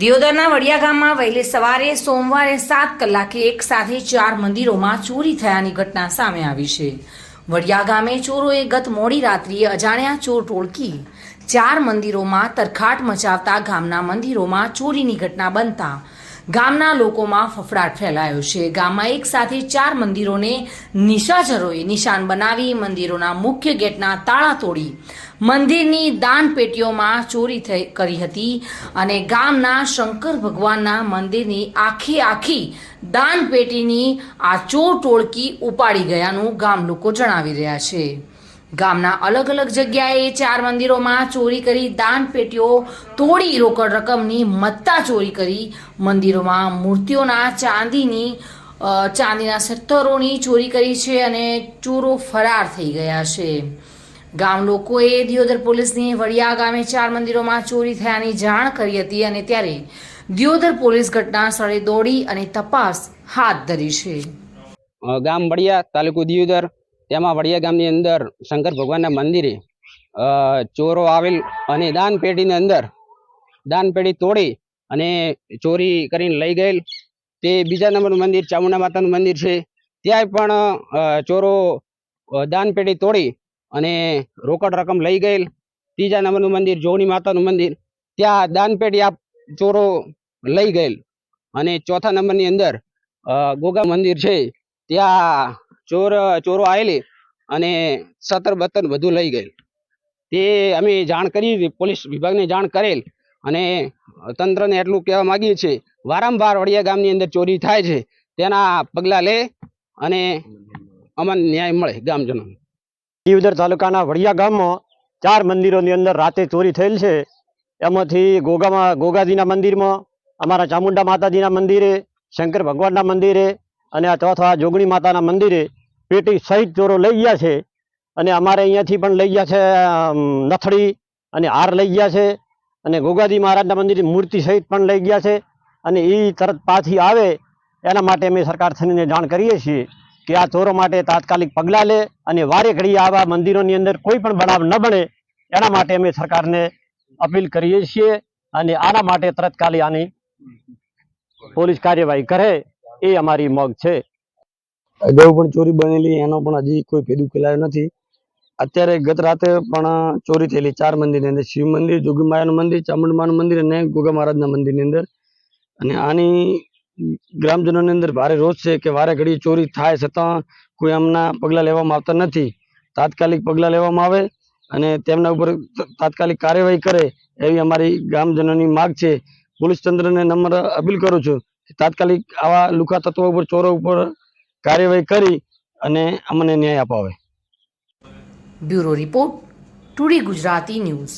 દિયોદરના વડિયા ગામમાં વહેલી સવારે, સોમવારે સાત કલાકે એક સાથે ચાર મંદિરોમાં ચોરી થયાની ઘટના સામે આવી છે. વડિયા ગામે ચોરોએ ગત મોડી રાત્રિએ અજાણ્યા ચોર ટોળકી ચાર મંદિરોમાં તરખાટ મચાવતા ગામના મંદિરોમાં ચોરીની ઘટના બનતા ગામના લોકોમાં ફફડાટ ફેલાયો છે. ગામમાં એક સાથે ચાર મંદિરોને નિશાચરોએ નિશાન બનાવી મંદિરોના મુખ્ય ગેટના તાળા તોડી મંદિરની દાન પેટીઓમાં ચોરી થઈ કરી હતી અને ગામના શંકર ભગવાનના મંદિરની આખી આખી દાન પેટીની આ ચોર ટોળકી ઉપાડી ગયાનું ગામ લોકો જણાવી રહ્યા છે. ગામના અલગ અલગ જગ્યાએ ચાર મંદિરોમાં ચોરી કરી દાન પેટીઓ તોડી રોકડ રકમની મત્તા ચોરી કરી મંદિરોમાં મૂર્તિઓના ચાંદીની ચાંદીના સત્તરોની ચોરી કરી છે અને ચોરો ફરાર થઈ ગયા છે. ગામ લોકોએ દિયોદર પોલીસની વડિયા ગામે ચાર મંદિરોમાં ચોરી થયાની જાણ કરી હતી અને ત્યારે દિયોદર પોલીસ ઘટના સ્થળે દોડી અને તપાસ હાથ ધરી છે. ગામ વડિયા તાલુકો દિયોદર. તેમાં વડિયા ગામની અંદર શંકર ભગવાનના મંદિરે ચોરો આવેલ અને દાન પેઢીની અંદર, દાન પેઢી તોડી અને ચોરી કરીને લઈ ગયેલ. તે બીજા નંબરનું મંદિર ચામુંડા માતાનું મંદિર છે. ત્યાં પણ ચોરો દાન પેઢી તોડી અને રોકડ રકમ લઈ ગયેલ. ત્રીજા નંબરનું મંદિર જોગણી માતાનું મંદિર. ત્યાં દાનપેટી આ ચોરો લઈ ગયેલ. અને ચોથા નંબરની અંદર ગોગા મંદિર છે. ત્યાં ચોર, ચોરો આવેલી અને સતર બત્તર બધું લઈ ગયેલ. તે અમે જાણ કરી, પોલીસ વિભાગને જાણ કરેલ અને તંત્રને એટલું કહેવા માંગીએ છીએ, વારંવાર વડિયા ગામની અંદર ચોરી થાય છે. તેના પગલાં લે અને અમને ન્યાય મળે ગામજનોને. દિયોદર તાલુકાના વડિયા ગામમાં ચાર મંદિરોની અંદર રાતે ચોરી થયેલ છે. એમાંથી ગોગામાં, ગોગાજીના મંદિરમાં, અમારા ચામુંડા માતાજીના મંદિરે, શંકર ભગવાનના મંદિરે અને અથવા જોગણી માતાના મંદિરે પેટી સહિત ચોરો લઈ ગયા છે. અને અમારે અહીંયાથી પણ લઈ ગયા છે નથડી અને હાર લઈ ગયા છે અને ગોગાજી મહારાજના મંદિરની મૂર્તિ સહિત પણ લઈ ગયા છે. અને એ તરત પાછી આવે, એના માટે અમે સરકાર થઈને જાણ કરીએ છીએ. કે આ ચોરો માટે તાત્કાલિક પગલાં લે અને વારે ઘડી આવા મંદિરોની અંદર કોઈ પણ બનાવ ન બને, એના માટે અમે સરકારને અપીલ કરીએ છીએ અને આના માટે તત્કાલી આની પોલીસ કાર્યવાહી કરે એ અમારી મોગ છે. અગાઉ પણ ચોરી બનેલી, એનો પણ હજી કોઈ ભેદુ ખેલાયો નથી. અત્યારે ગત રાતે પણ ચોરી થયેલી ચાર મંદિરની અંદર, શિવ મંદિર જોગી માયાનું મંદિર, ચામુંડમાનું મંદિર અને ગોગા મહારાજના મંદિરની અંદર. અને આની ગ્રામજનોની અંદર ભારે રોષ છે કે વારે ઘડી ચોરી થાય છતાં કોઈ એમના પગલાં લેવામાં આવતા નથી. તાત્કાલિક પગલાં લેવામાં આવે અને તેમના ઉપર તાત્કાલિક કાર્યવાહી કરે એવી અમારી ગ્રામજનોની માગ છે. પોલીસ તંત્રને નમ્ર અપીલ કરું છું કે તાત્કાલિક આવા લુકા તત્વો ઉપર, ચોરો ઉપર કાર્યવાહી કરી અને અમને ન્યાય અપાવે. Bureau report today Gujarati news.